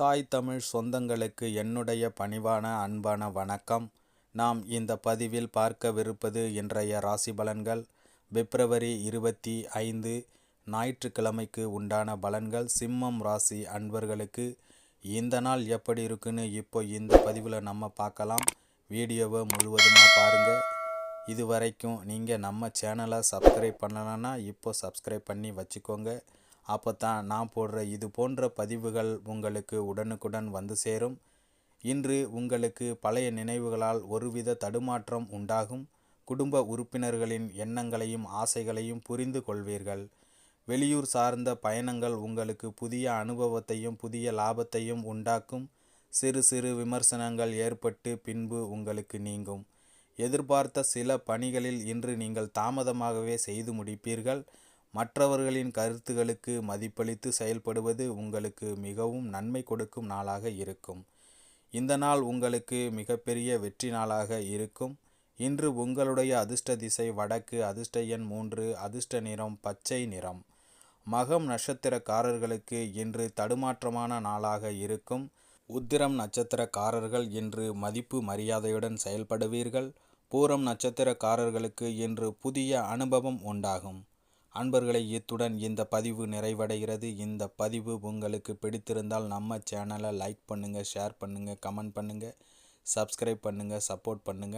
தாய் தமிழ் சொந்தங்களுக்கு என்னுடைய பணிவான அன்பான வணக்கம். நாம் இந்த பதிவில் பார்க்கவிருப்பது இன்றைய ராசி பலன்கள். பிப்ரவரி இருபத்தி ஐந்து ஞாயிற்றுக்கிழமைக்கு உண்டான பலன்கள். சிம்மம் ராசி அன்பர்களுக்கு இந்த நாள் எப்படி இருக்குன்னு இப்போ இந்த பதிவில் நம்ம பார்க்கலாம். வீடியோவை முழுவதுமாக பாருங்கள் இது வரைக்கும் நீங்கள் நம்ம சேனலை சப்ஸ்கிரைப் பண்ணலைன்னா இப்போ சப்ஸ்கிரைப் பண்ணி வச்சுக்கோங்க. அப்போ தான் நான் போடுற இது போன்ற பதிவுகள் உங்களுக்கு உடனுக்குடன் வந்து சேரும். இன்று உங்களுக்கு பழைய நினைவுகளால் ஒருவித தடுமாற்றம் உண்டாகும். குடும்ப உறுப்பினர்களின் எண்ணங்களையும் ஆசைகளையும் புரிந்து கொள்வீர்கள். வெளியூர் சார்ந்த பயணங்கள் உங்களுக்கு புதிய அனுபவத்தையும் புதிய லாபத்தையும் உண்டாக்கும். சிறு சிறு விமர்சனங்கள் ஏற்பட்டு பின்பு உங்களுக்கு நீங்கும். எதிர்பார்த்த சில பணிகளில் இன்று நீங்கள் தாமதமாகவே செய்து முடிப்பீர்கள். மற்றவர்களின் கருத்துகளுக்கு மதிப்பளித்து செயல்படுவது உங்களுக்கு மிகவும் நன்மை கொடுக்கும் நாளாக இருக்கும். இந்த நாள் உங்களுக்கு மிகப்பெரிய வெற்றி நாளாக இருக்கும். இன்று உங்களுடைய அதிர்ஷ்ட திசை வடக்கு அதிர்ஷ்ட எண் மூன்று அதிர்ஷ்ட நிறம் பச்சை நிறம். மகம் நட்சத்திரக்காரர்களுக்கு இன்று தடுமாற்றமான நாளாக இருக்கும். உத்திரம் நட்சத்திரக்காரர்கள் இன்று மதிப்பு மரியாதையுடன் செயல்படுவீர்கள். பூரம் நட்சத்திரக்காரர்களுக்கு இன்று புதிய அனுபவம் உண்டாகும். அன்பர்களை இத்துடன் இந்த பதிவு நிறைவடைகிறது. இந்த பதிவு உங்களுக்கு பிடித்திருந்தால் நம்ம சேனலை லைக் பண்ணுங்கள் ஷேர் பண்ணுங்கள் கமெண்ட் பண்ணுங்கள் சப்ஸ்கிரைப் பண்ணுங்கள் சப்போர்ட் பண்ணுங்கள்